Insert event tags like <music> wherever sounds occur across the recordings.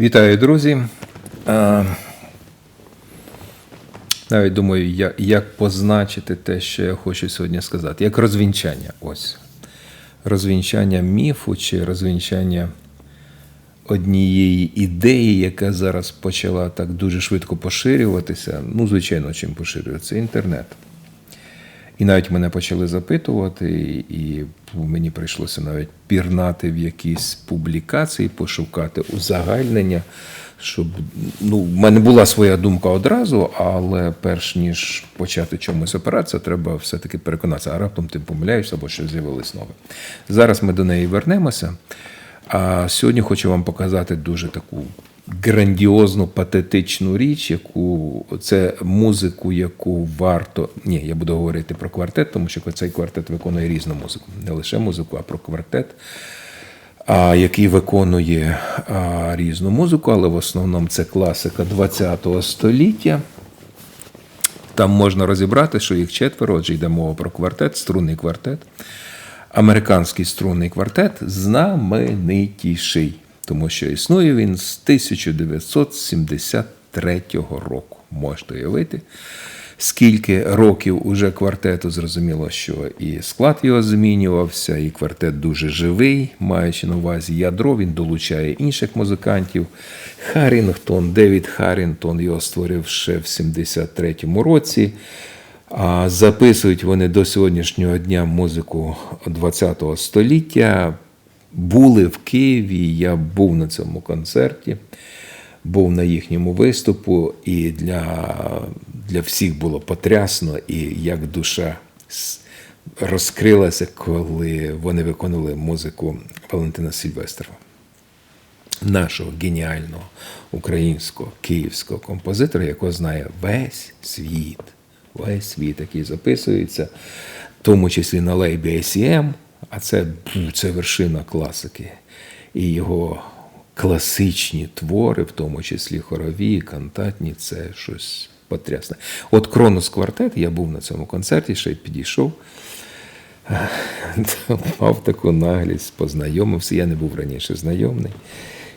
Вітаю, друзі. Навіть думаю, як позначити те, що я хочу сьогодні сказати. Як розвінчання. Ось. Розвінчання міфу чи розвінчання однієї ідеї, яка зараз почала так дуже швидко поширюватися. Ну, звичайно, чим поширюється інтернет. І навіть мене почали запитувати, і мені прийшлося навіть пірнати в якісь публікації, пошукати узагальнення, щоб ну, в мене була своя думка одразу, але перш ніж почати чомусь опиратися, треба все-таки переконатися, а раптом ти помиляєшся або щось з'явилось нове. Зараз ми до неї вернемося. А сьогодні хочу вам показати дуже таку грандіозну патетичну річ, яку це музику, яку варто. Ні, я буду говорити про квартет, тому що цей квартет виконує різну музику. Не лише музику, а про квартет, а, який виконує а, різну музику, але в основному це класика ХХ століття. Там можна розібрати, що їх четверо, отже йде мова про квартет, струнний квартет. Американський струнний квартет знаменитіший, тому що існує він з 1973 року. Можете уявити. Скільки років уже квартету зрозуміло, що і склад його змінювався, і квартет дуже живий, маючи на увазі ядро, він долучає інших музикантів. Харінгтон, Девід Харінгтон його створив ще в 73-му році. А записують вони до сьогоднішнього дня музику ХХ століття. Були в Києві, я був на цьому концерті, був на їхньому виступу, і для, для всіх було потрясно, і як душа розкрилася, коли вони виконували музику Валентина Сільвестрова нашого геніального українського київського композитора, якого знає весь світ, весь світ, який записується, в тому числі на лейбі ACM, а це, це вершина класики. І його класичні твори, в тому числі хорові, кантатні, це щось потрясне. От Кронос квартет, я був на цьому концерті, ще й підійшов. <laughs> Мав таку наглість, познайомився. Я не був раніше знайомий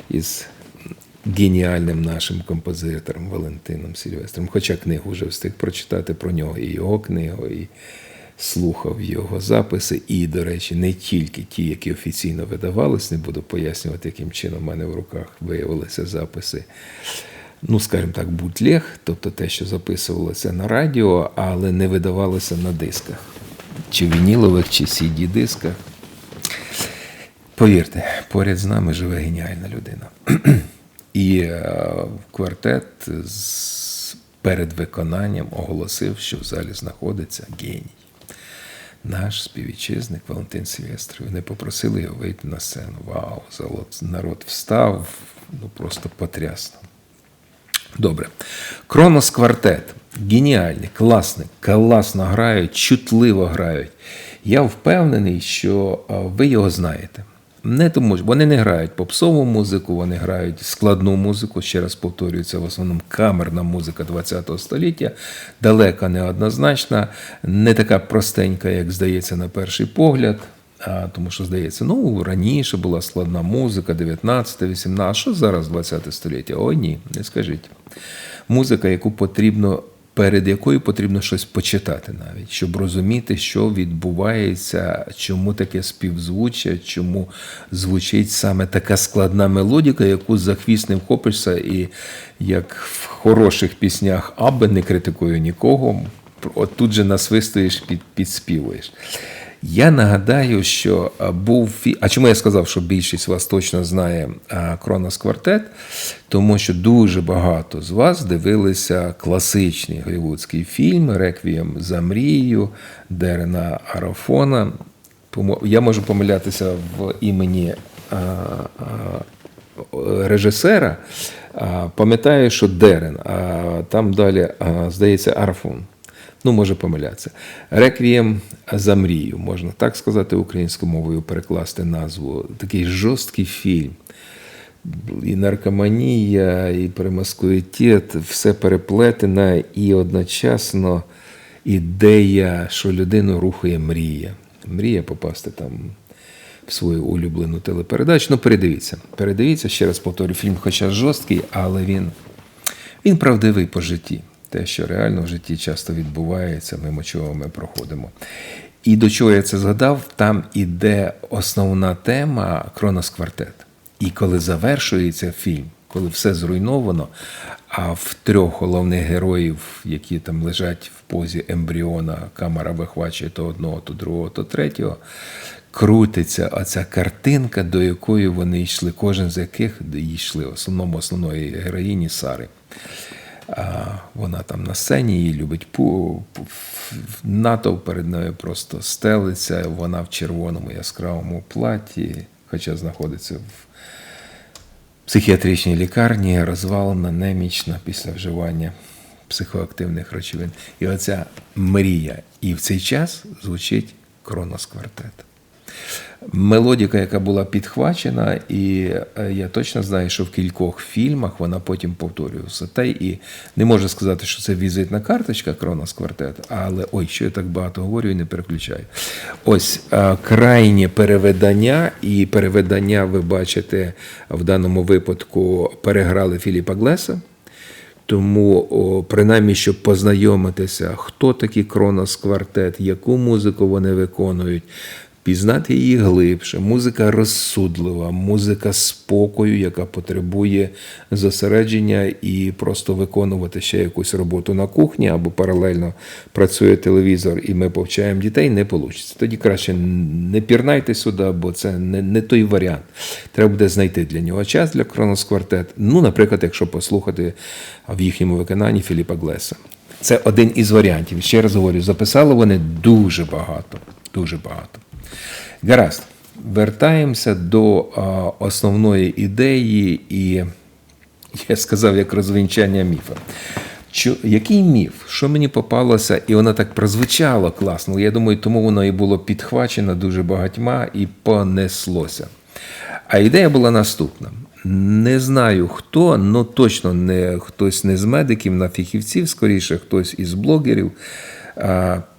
із геніальним нашим композитором Валентином Сільвестром. Хоча книгу вже встиг прочитати про нього, і його книгу, і слухав його записи. І, до речі, не тільки ті, які офіційно видавались, не буду пояснювати, яким чином в мене в руках виявилися записи. Ну, скажімо так, бутлег, тобто те, що записувалося на радіо, але не видавалося на дисках, чи вінілових, чи CD-дисках. Повірте, поряд з нами живе геніальна людина. <clears throat> І е, квартет з, перед виконанням оголосив, що в залі знаходиться геній. Наш співвітчизник Валентин Сільвестр. Вони попросили його вийти на сцену. Вау, золот, народ встав, ну просто потрясно. Добре. Кронос квартет. Геніальний, класний, класно грають, чутливо грають. Я впевнений, що ви його знаєте. Не тому, що вони не грають попсову музику, вони грають складну музику. Ще раз повторюю, це в основному камерна музика ХХ століття, далека неоднозначна, не така простенька, як здається на перший погляд. А, тому що здається, ну раніше була складна музика, 19, 18, а що зараз 20 століття? О, ні, не скажіть. Музика, яку потрібно, перед якою потрібно щось почитати навіть, щоб розуміти, що відбувається, чому таке співзвуччя, чому звучить саме така складна мелодіка, яку за хвіст не вхопишся, і як в хороших піснях, аби не критикую нікого, от тут же насвистуєш, під, підспівуєш. Я нагадаю, що був. А чому я сказав, що більшість вас точно знає Кронос Квартет? Тому що дуже багато з вас дивилися класичний голівудський фільм Реквієм за мрією Дерена Арафона. Я можу помилятися в імені режисера. Пам'ятаю, що Дерен, а там далі, здається, Арафон. Ну, може помилятися. Реквієм за мрію, можна так сказати, українською мовою перекласти назву. Такий жорсткий фільм. І наркоманія, і промаскуїтет, все переплетено, і одночасно ідея, що людину рухає мрія. Мрія попасти там в свою улюблену телепередачу. Ну, передивіться. Передивіться, ще раз повторю, фільм, хоча жорсткий, але він, він правдивий по житті. Те, що реально в житті часто відбувається, мимо чого ми проходимо. І до чого я це згадав, там іде основна тема Кронос Квартет. І коли завершується фільм, коли все зруйновано, а в трьох головних героїв, які там лежать в позі ембріона, камера вихвачує то одного, то другого, то третього, крутиться оця картинка, до якої вони йшли, кожен з яких йшли, в основному основної героїні Сари. А вона там на сцені її любить пу, пу- натовп перед нею просто стелиться. Вона в червоному яскравому платі, хоча знаходиться в психіатричній лікарні, розвалена, немічна після вживання психоактивних речовин. І оця мрія. І в цей час звучить Кронос квартет. Мелодіка, яка була підхвачена, і е, я точно знаю, що в кількох фільмах вона потім повторювалася. Та і не можу сказати, що це візитна карточка Кронос Квартет, але ой, що я так багато говорю і не переключаю. Ось е, крайнє переведення, і переведення, ви бачите, в даному випадку переграли Філіпа Глеса. Тому, о, принаймні, щоб познайомитися, хто такий Кронос Квартет, яку музику вони виконують, пізнати її глибше. Музика розсудлива, музика спокою, яка потребує зосередження і просто виконувати ще якусь роботу на кухні або паралельно працює телевізор, і ми повчаємо дітей, не вийде. Тоді краще не пірнайте сюди, бо це не, не той варіант. Треба буде знайти для нього час для Кронос Квартет. Ну, наприклад, якщо послухати в їхньому виконанні Філіпа Глеса. Це один із варіантів. Ще раз говорю, записали вони дуже багато. Дуже багато. Гаразд. Вертаємося до а, основної ідеї, і я сказав, як розвінчання міфа. Що, який міф? Що мені попалося, і воно так прозвучало класно. Я думаю, тому воно і було підхвачено дуже багатьма і понеслося. А ідея була наступна. Не знаю хто, але точно не хтось не з медиків, на фахівців, скоріше, хтось із блогерів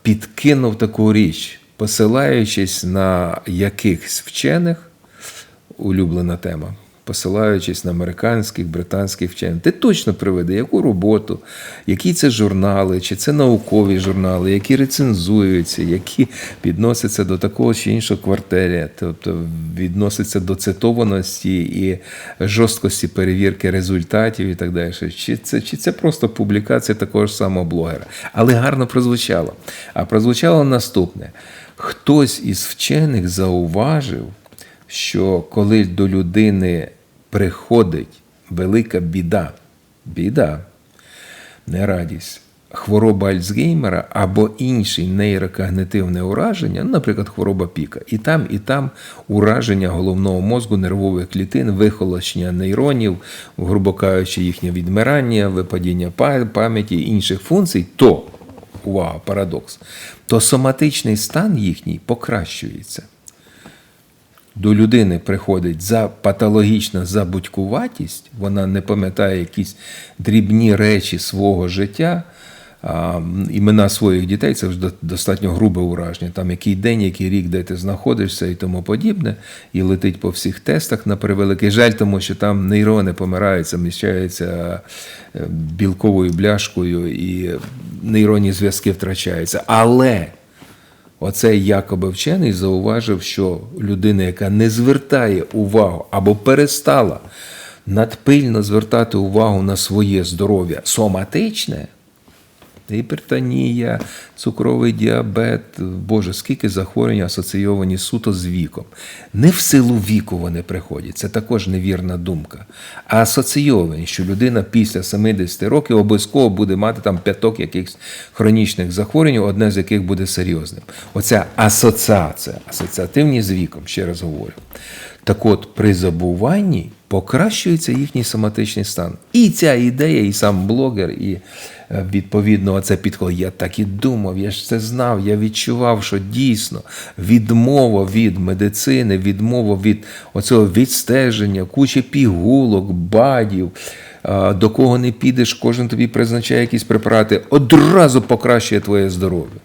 підкинув таку річ, посилаючись на якихось вчених, улюблена тема, посилаючись на американських, британських вчених. Ти точно приведи, яку роботу, які це журнали, чи це наукові журнали, які рецензуються, які відносяться до такого чи іншого квартиря, тобто відносяться до цитованості і жорсткості перевірки результатів і так далі. Чи це, чи це просто публікація такого ж самого блогера? Але гарно прозвучало. А прозвучало наступне: хтось із вчених зауважив що коли до людини приходить велика біда, біда, не радість, хвороба Альцгеймера або інші нейрокогнитивне ураження, наприклад, хвороба піка, і там, і там ураження головного мозку, нервових клітин, вихолощення нейронів, грубо кажучи, їхнє відмирання, випадіння пам'яті інших функцій, то, увага, парадокс, то соматичний стан їхній покращується. До людини приходить за патологічна забудькуватість, вона не пам'ятає якісь дрібні речі свого життя, імена своїх дітей це вже достатньо грубе ураження. Там який день, який рік, де ти знаходишся і тому подібне, і летить по всіх тестах на превеликий жаль, тому що там нейрони помирають, заміщаються е, білковою бляшкою, і нейронні зв'язки втрачаються. Але Оцей якоби вчений зауважив, що людина, яка не звертає увагу або перестала надпильно звертати увагу на своє здоров'я соматичне, гіпертонія, цукровий діабет, Боже, скільки захворювань асоційовані суто з віком. Не в силу віку вони приходять, це також невірна думка. А асоційовані, що людина після 70 років обов'язково буде мати там п'яток якихось хронічних захворювань, одне з яких буде серйозним. Оця асоціація, асоціативні з віком, ще раз говорю. Так от, при забуванні покращується їхній соматичний стан. І ця ідея, і сам блогер, і е, відповідно це підход. Я так і думав, я ж це знав, я відчував, що дійсно відмова від медицини, відмова від оцього відстеження, кучі пігулок, бадів. е, До кого не підеш, кожен тобі призначає якісь препарати, одразу покращує твоє здоров'я.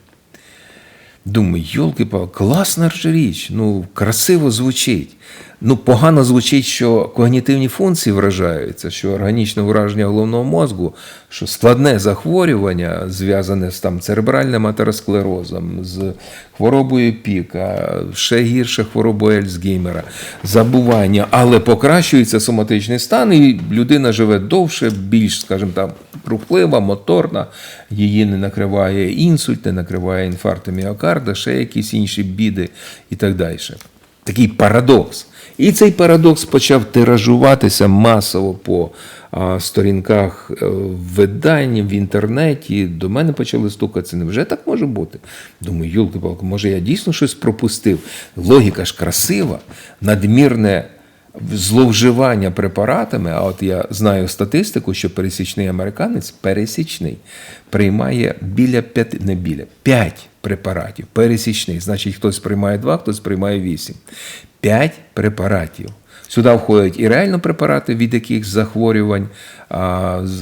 Думаю, йолки класна ж річ, ну красиво звучить. Ну, погано звучить, що когнітивні функції вражаються, що органічне враження головного мозку, що складне захворювання, зв'язане з там церебральним атеросклерозом, з хворобою піка, ще гірше хворобою Альцгеймера, забування, але покращується соматичний стан, і людина живе довше, більш, скажімо там, рухлива, моторна, її не накриває інсульт, не накриває інфаркт міокарда, ще якісь інші біди і так далі. Такий парадокс. І цей парадокс почав тиражуватися масово по а, сторінках е, видань в інтернеті. До мене почали стукатися. Невже так може бути? Думаю, юлки палки може я дійсно щось пропустив? Логіка ж красива, надмірне зловживання препаратами. А от я знаю статистику, що пересічний американець пересічний приймає біля п'яти, не біля п'ять препаратів. Пересічний. Значить, хтось приймає два, хтось приймає вісім. П'ять препаратів. Сюди входять і реально препарати, від яких захворювань,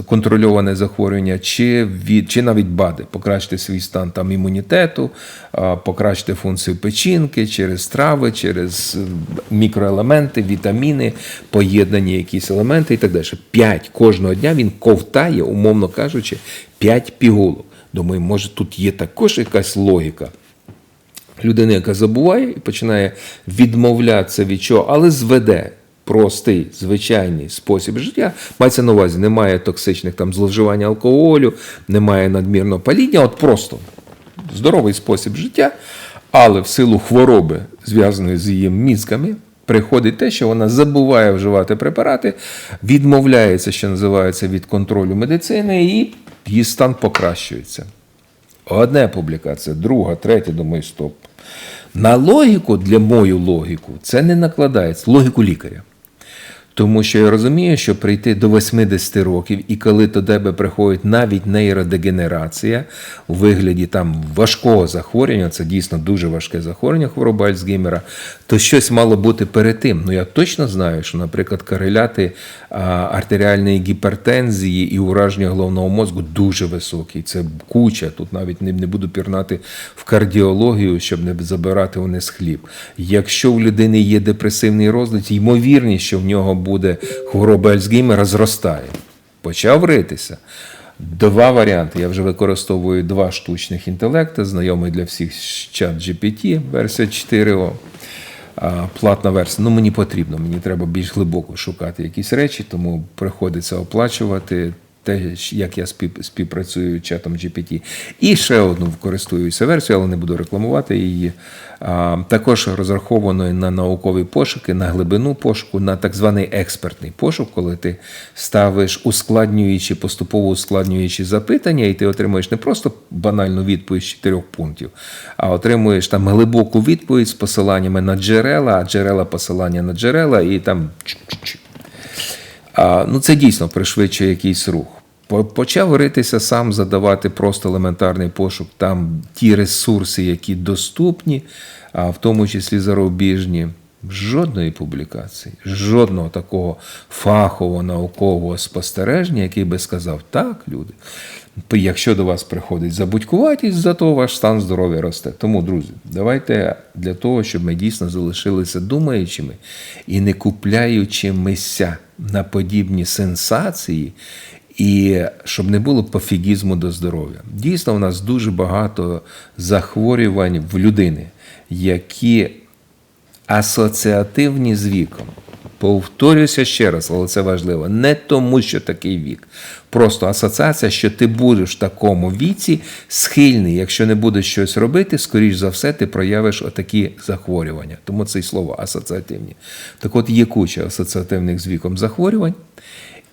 контрольоване захворювання, чи, від, чи навіть БАДи, покращити свій стан там, імунітету, покращити функцію печінки через трави, через е, мікроелементи, вітаміни, поєднані якісь елементи і так далі. П'ять кожного дня він ковтає, умовно кажучи, п'ять пігулок. Думаю, може тут є також якась логіка людина, яка забуває і починає відмовлятися від чого, але зведе простий, звичайний спосіб життя. Мається на увазі, немає токсичних там зловживання алкоголю, немає надмірного паління, от просто здоровий спосіб життя, але в силу хвороби, зв'язаної з її мізками, приходить те, що вона забуває вживати препарати, відмовляється, що називається, від контролю медицини, і її стан покращується. Одна публікація, друга, третя, думаю, стоп. На логіку, для мою логіку, це не накладається. Логіку лікаря. Тому що я розумію, що прийти до 80 років, і коли до тебе приходить навіть нейродегенерація у вигляді там важкого захворювання, це дійсно дуже важке захворювання хвороба Альцгеймера, то щось мало бути перед тим. Ну я точно знаю, що, наприклад, кореляти артеріальної гіпертензії і ураження головного мозку дуже високі. Це куча. Тут навіть не, буду пірнати в кардіологію, щоб не забирати вниз хліб. Якщо у людини є депресивний розлад, ймовірність, що в нього буде хвороба Альцгеймера, зростає. Почав ритися. Два варіанти. Я вже використовую два штучних інтелекти, знайомий для всіх чат GPT, версія 4О. Платна версія. Ну, мені потрібно, мені треба більш глибоко шукати якісь речі, тому приходиться оплачувати те, як я спів- співпрацюю чатом GPT. І ще одну користуюся версією, але не буду рекламувати її. Також розрахованою на наукові пошуки, на глибину пошуку, на так званий експертний пошук, коли ти ставиш ускладнюючі, поступово ускладнюючі запитання, і ти отримуєш не просто банальну відповідь чотирьох пунктів, а отримуєш там глибоку відповідь з посиланнями на джерела, а джерела посилання на джерела, і там. Ну, це дійсно пришвидшує якийсь рух. Почав ритися сам, задавати просто елементарний пошук. Там ті ресурси, які доступні, в тому числі зарубіжні. Жодної публікації, жодного такого фахового наукового спостереження, який би сказав, так, люди, якщо до вас приходить забудькуватість, зато ваш стан здоров'я росте. Тому, друзі, давайте для того, щоб ми дійсно залишилися думаючими і не купляючимися на подібні сенсації, і щоб не було пофігізму до здоров'я. Дійсно, у нас дуже багато захворювань в людини, які асоціативні з віком. Повторюся ще раз, але це важливо. Не тому, що такий вік. Просто асоціація, що ти будеш в такому віці схильний, якщо не будеш щось робити, скоріш за все, ти проявиш отакі захворювання. Тому це й слово асоціативні. Так от є куча асоціативних з віком захворювань.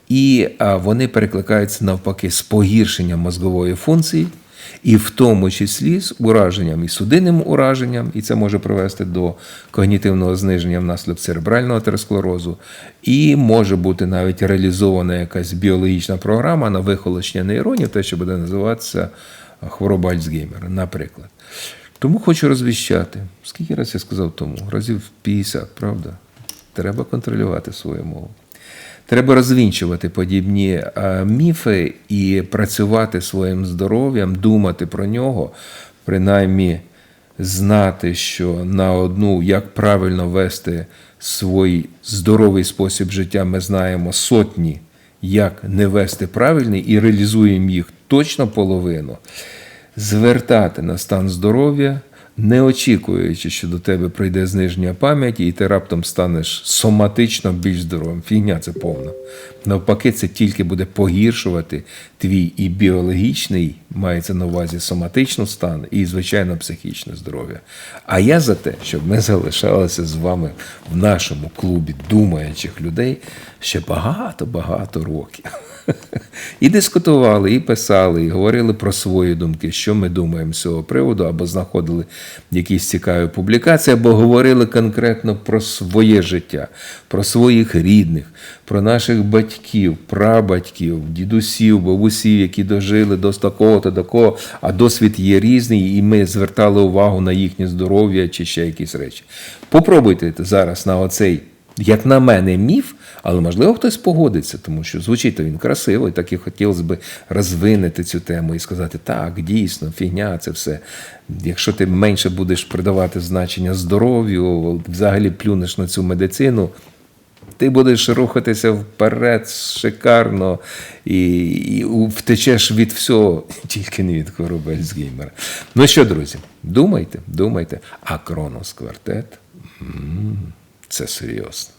І вони перекликаються навпаки з погіршенням мозгової функції, і в тому числі з ураженням і судинним ураженням, і це може привести до когнітивного зниження внаслідок церебрального атеросклерозу, і може бути навіть реалізована якась біологічна програма на вихолощення нейронів, те, що буде називатися хвороба Альцгеймера, наприклад. Тому хочу розвіщати. Скільки разів я сказав тому? Разів 50, правда? Треба контролювати свою мову. Треба розвінчувати подібні е, міфи і працювати своїм здоров'ям, думати про нього, принаймні знати, що на одну, як правильно вести свій здоровий спосіб життя, ми знаємо сотні, як не вести правильний, і реалізуємо їх точно половину. Звертати на стан здоров'я, не очікуючи, що до тебе прийде зниження пам'яті, і ти раптом станеш соматично більш здоровим. Фігня це повна. Навпаки, це тільки буде погіршувати твій і біологічний, мається на увазі соматичний стан, і, звичайно, психічне здоров'я. А я за те, щоб ми залишалися з вами в нашому клубі думаючих людей ще багато-багато років. І дискутували, і писали, і говорили про свої думки, що ми думаємо з цього приводу, або знаходили якісь цікаві публікації, або говорили конкретно про своє життя, про своїх рідних, про наших батьків, прабатьків, дідусів, бабусів, які дожили до такого-то, такого, а досвід є різний, і ми звертали увагу на їхнє здоров'я чи ще якісь речі. Попробуйте зараз на оцей як на мене, міф, але можливо хтось погодиться, тому що звучить він красиво, і так і хотілося б розвинути цю тему і сказати, так, дійсно, фігня, це все. Якщо ти менше будеш придавати значення здоров'ю, взагалі плюнеш на цю медицину. Ти будеш рухатися вперед шикарно і, і втечеш від всього, <laughs> тільки не від хвороби Альцгеймера. Ну що, друзі, думайте, думайте, а Кронос квартет м, це серйозно.